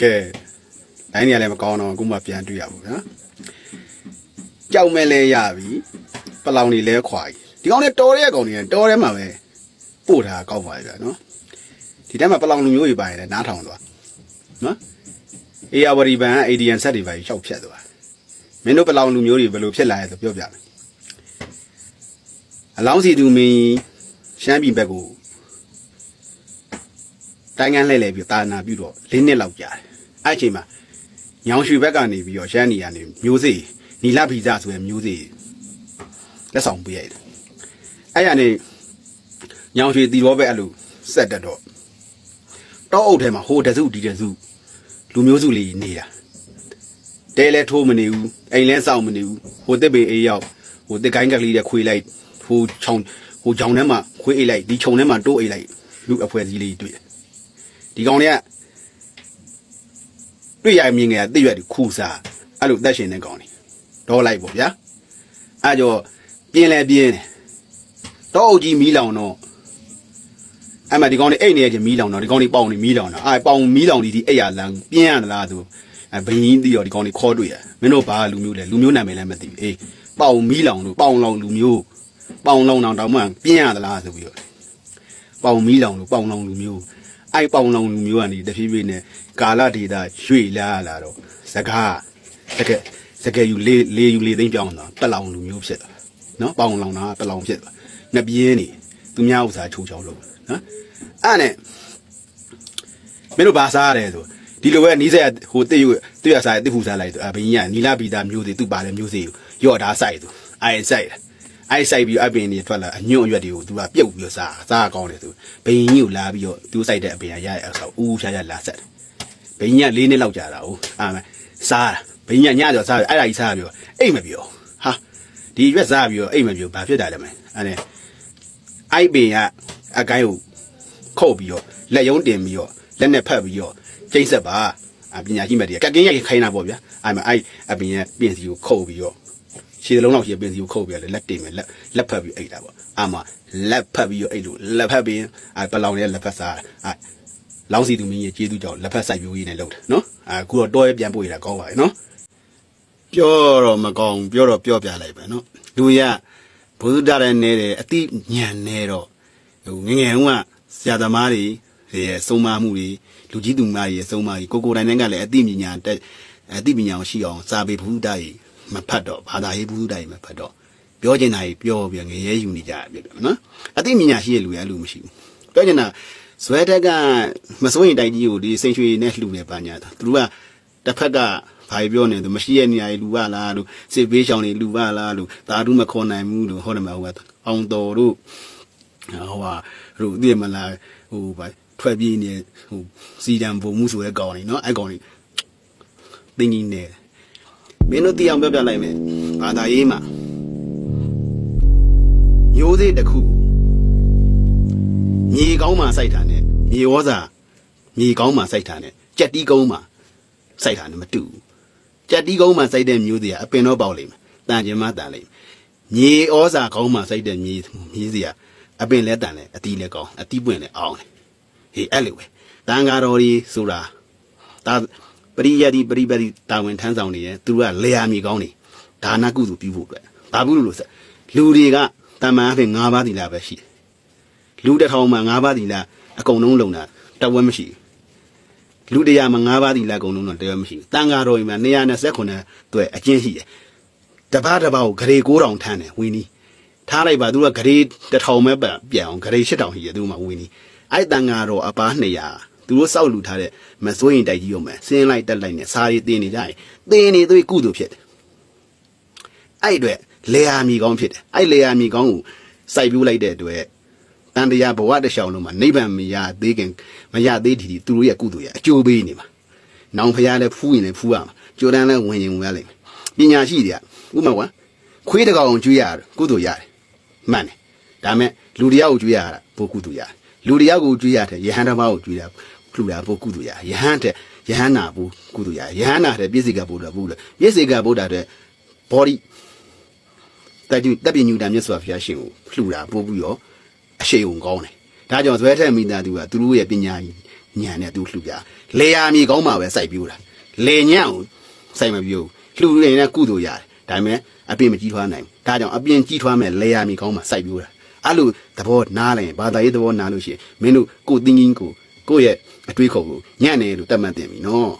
ကဲတိုင်းနေရာလည်းမကောင်းတော့အခုမှပြန်တွေ့ရဘူးနော်ကြောက်မဲလဲရပြီပလောင်နေလဲခွာပြီဒီကောင်နဲ့တော်တဲ့ကောင်တွေနဲ့တော်ထဲမှာပဲပို့ထားကောက်ပါပြီဗျာနော်ဒီထဲမှာပလောင်လူမျိုးတွေပါရင်လည်းနားထောင်သွားနော်အေယာဝရီဘန်က ADN ဆက်တွေပါရှောက်ဖြတ်သွားမင်းတို့ပလောင်လူမျိုးတွေဘယ်လိုဖြစ်လာလဲဆိုပြောပြမယ်အလောင်းစီသူမင်းရှမ်းပြည်ဘက်ကို တိုင်းကန်းလှည့်လဲပြီးတာနာပြုတော့၄နှစ်လောက်ကြာတယ်အဲ့အချိန်မှာညောင်ရွှေဘက်ကနေပြီးတော့ရှမ်းနီကနေမျိုးစေ့နီလာဗီဇဆိုတဲ့မျိုးစေ့လက်ဆောင်ပေးရတယ်အဲ့ရနေညောင်ရွှေတီရောပဲအဲ့လိုဆက်တက်တော့တောအုပ်ထဲမှာဟိုတစုဒီတစုလူမျိုးစုလေးနေတာတဲလဲထိုးမနေဘူးအိမ်လဲစောင့်မနေဘူးဟိုတစ်ပင်အေးရောက်ဟိုတစ်ကိုင်းကလေးတွေခွေးလိုက်ဟိုချောင်းဟိုချောင်းထဲမှာခွေးအိတ်လိုက်ဒီခြုံထဲမှာတိုးအိတ်လိုက်လူအဖွဲ့စည်းလေးတွေ့တယ် ဒီကောင်တွေကတွေ့ရမြင်ငယ်တိရွက်ဒီခူစားအဲ့လိုတက်ရှင်တဲ့ကောင်တွေဒေါ်လိုက်ပေါ့ဗျာအဲ့ကြောပြင်းလဲပြင်းတယ်တောအုပ်ကြီးမီးလောင်တော့အဲ့မှာဒီကောင်တွေအိတ်နေရချင်းမီးလောင်တော့ဒီကောင်တွေပေါင်နေမီးလောင်တော့အဲ့ပေါင်မီးလောင်ဒီဒီအိတ်ရလန်းပြင်းရသလားဆိုအဲ့ဘယင်းတီးတော့ဒီကောင်တွေခေါ်တွေ့ရမင်းတို့ဘာလူမျိုးလဲလူမျိုးနာမည်လည်းမသိဘူးအေးပေါင်မီးလောင်လို့ပေါင်လောင်လူမျိုးပေါင်လောင်တော့တောင်မှပြင်းရသလားဆိုပြီးတော့ပေါင်မီးလောင်လို့ပေါင်လောင်လူမျိုး အဲ့ပေါင်လောင်လူမျိုးကနေတဖြည်းဖြည်းနဲ့ကာလဒေတာရွေ့လာလာတော့စကားတကယ်စကယ်ယူလေးလေးယူလေးသိမ့်ပြောင်းတော့ပလောင်လူမျိုးဖြစ်သွားနော်ပေါင်လောင်တာပလောင်ဖြစ်သွားငပြင်းနေသူများဥစားချိုးချောင်းလို့နော်အဲ့နဲ့မင်းတို့ဘာစားရတယ်ဆိုဒီလိုပဲနီးစက်ဟိုတိတ်တိရစားတိဖူစားလိုက်ဆိုအဘင်းကြီးကနီလာပီတာမျိုးတွေသူ့ပါတယ်မျိုးစေကိုရော့တာစိုက်သူအိုင်စိုက်တ ယ်အိုင်စိုက်ပြီးအပင်တွေထွက်လာအညွန့်အရွက်တွေကိုသူကပြုတ်ပြီးတော့စားစားကောင်းတယ်သူဘင်းကြီးကိုလာပြီးတော့သူစိုက်တဲ့အပင်ကရရအဆောဦးဖြားဖြားလာဆက်တယ်ဘင်းကြီးက၄နှစ်လောက်ကြာတာဟုတ်အာမစားတာဘင်းကြီးကညကြောစားအဲ့ဒါကြီးစားပြီးတော့အိတ်မပြောဟာဒီရွက်စားပြီးတော့အိတ်မပြောဘာဖြစ်တာလဲမလဲအဲ့ဒါအိုက်ပင်ကအကိုင်းကိုခုတ်ပြီးတော့လက်ယုံတင်ပြီးတော့လက်နဲ့ဖက်ပြီးတော့ကျိတ်ဆက်ပါအပညာရှိမဲ့တည်းကကင်းရိုက်ခိုင်းတာပေါ့ဗျာအဲ့မှာအဲ့အပင်ရဲ့ပြင်စီကိုခုတ်ပြီးတော့ ခြေလုံးလောက်ရှိပြင်စီကိုခုတ်ပြီးတော့လက်တင်မယ်လက်လက်ဖက်ပြီးအိတ်တာပေါ့အာမလက်ဖက်ပြီးတော့အိတ်လို့လက်ဖက်ပြီးအဲ့ပလောင်ရဲ့လက်ဖက်စားအဲ့လောင်းစီသူမင်းရဲ့ကျေးဇူးကြောင့်လက်ဖက်စိုက်ပြိုးရေးနဲ့လုပ်တယ်နော်အခုတော့တောရဲပြန်ပို့ရတာကောင်းပါရဲ့နော်ပြောတော့မကောင်းပြောတော့ပြောပြလိုက်ပဲနော်လူရဘုဒ္ဓရဲ့နေတယ်အတိညံနေတော့ဟိုငငယ်ကဆရာသမားတွေရဲ့စုံမမှုတွေလူကြီးသူမတွေရဲ့စုံမကြီးကိုကိုတိုင်းတိုင်းကလည်းအတိပညာတက်အတိပညာကိုရှိအောင်စာပေဘုဒ္ဓကြီး မဖတ်တော့ဘာသာရေးဘုဒ္ဓကြီးမဖတ်တော့ပြောချင်တာကြီးပြောပြီးငရဲယူနေကြရပြတယ်နော်အတိပညာရှိတဲ့လူရဲ့လူမရှိဘူးပြောချင်တာဇွဲတက်ကမစိုးရင်တိုက်ကြီးကိုဒီစိန်ရွှေနဲ့လှူနေပါညာသူတို့ကတစ်ဖက်ကဘာပြောနေသူမရှိရဲ့နေရာကြီးလူပါလားလို့စစ်ဘေးချောင်တွေလူပါလားလို့တာတုမခေါ်နိုင်ဘူးလို့ဟောတယ်မှာဟိုကအောင်တော်တို့ဟိုဟာတို့သိမလားဟိုဘာထွက်ပြေးနေဟိုစီတံပုံမှုဆိုတဲ့ကောင်နေနော်အဲ့ကောင်နေတင်းကြီးနေ မင်းတို့သိအောင်ပြောပြလိုက်မယ်ဘာသာရေးမှာမျိုးစေ့တစ်ခုမြေကောင်းမှစိုက်တာနဲ့မြေဝဇာမြေကောင်းမှစိုက်တာနဲ့ကြက်တီးကုန်းမှစိုက်တာနဲ့မတူဘူးကြက်တီးကုန်းမှစိုက်တဲ့မျိုးစေ့ကအပင်တော့ပေါက်လိမ့်မယ်တန်ကျင်မှတန်လိမ့်မယ်မြေဩဇာကောင်းမှစိုက်တဲ့မြေမြေစေ့ကအပင်လဲတန်လဲအတီးလဲကောင်းအတီးပွင့်လဲအောင်တယ်ဟေးအဲ့လိုပဲတန်ဃာတော်ကြီးဆိုတာဒါ ပရိယတ်ဒီပရိပတ်ဒီတာဝန်ထမ်းဆောင်နေရဲ့သူတို့ကလေယာမြေကောင်းနေဒါနကုသိုလ်ပြုဖို့အတွက်ဘာဘူးလို့ဆက်လူတွေကတမန်အဖြစ်၅ပါးသီလပဲရှိတယ်လူတစ်ထောင်မှာ၅ပါးသီလအကုန်လုံးလုံတာတဝက်မရှိဘူးလူတရားမှာ၅ပါးသီလအကုန်လုံးတော့တဝက်မရှိဘူးတန်ဃာတော်ကြီးမှာ129တွေ့အကျဉ်းရှိတယ်တပတ်တပတ်ကိုဂရေ9000ထမ်းတယ်ဝင်းနီးထားလိုက်ပါသူကဂရေ1000ပဲပြန်အောင်ဂရေ8000ရှိတယ်သူကမှဝင်းနီးအဲ့တန်ဃာတော်အပား200 သူတို့စောက်လူထားတဲ့မစိုးရင်တိုက်ကြီးရုံပဲဆင်းလိုက်တက်လိုက်နဲ့စားရီတင်းနေကြရင်တင်းနေသွေးကုသိုလ်ဖြစ်တယ်အဲ့အတွက်လေယာမီကောင်းဖြစ်တယ်အဲ့လေယာမီကောင်းကိုစိုက်ပြိုးလိုက်တဲ့အတွက်တန်တရားဘဝတစ်လျှောက်လုံးမှာနိဗ္ဗာန်မရသေးခင်မရသေးဒီဒီသူတို့ရဲ့ကုသိုလ်ရအကျိုးပေးနေမှာနောင်ဖရားလည်းဖူးရင်လည်းဖူးရမှာကြိုတန်းလည်းဝင်ရင်ဝင်ရလိမ့်မယ်ပညာရှိတွေကဥမာကွာခွေးတကောင်ကျွေးရတယ်ကုသိုလ်ရတယ်မှန်တယ်ဒါမဲ့လူတရားကိုကျွေးရတာဘိုးကုသိုလ်ရတယ်လူတရားကိုကြွေးရတယ်ယဟန်တစ်ပါးကိုကြွေးရ လူရဖို့ကုသရယဟန်တဲ့ယဟန်နာဘူးကုသရယဟန်နာတဲ့ပြည့်စေကဗုဒ္ဓဘူးလေပြည့်စေကဗုဒ္ဓတဲ့ body တက်တူတက်ပြညူတံမြတ်စွာဘုရားရှင်ကိုလှူတာပို့ပြီးတော့အရှိန်ကောင်းတယ်ဒါကြောင့်ဇွဲထက်မိသားသူကသူတို့ရဲ့ပညာကြီးညံနဲ့သူလှူပြလေယာမြေကောင်းမှပဲစိုက်ပြိုးတာလေညံ့ကိုစိုက်မပြိုးလှူနေနဲ့ကုသိုလ်ရတယ်ဒါပေမဲ့အပြင်မကြီးထွားနိုင်ဘူးဒါကြောင့်အပြင်ကြီးထွားမဲ့လေယာမြေကောင်းမှစိုက်ပြိုးတာအဲ့လိုသဘောနားလိုက်ရင်ဘာသာရေးသဘောနားလို့ရှိရင်မင်းတို့ကိုတင်းကြီးကို ကိုယ့်ရဲ့အတွေးခေါ်ကိုညံ့နေလို့တတ်မှတ်တင်ပြီနော်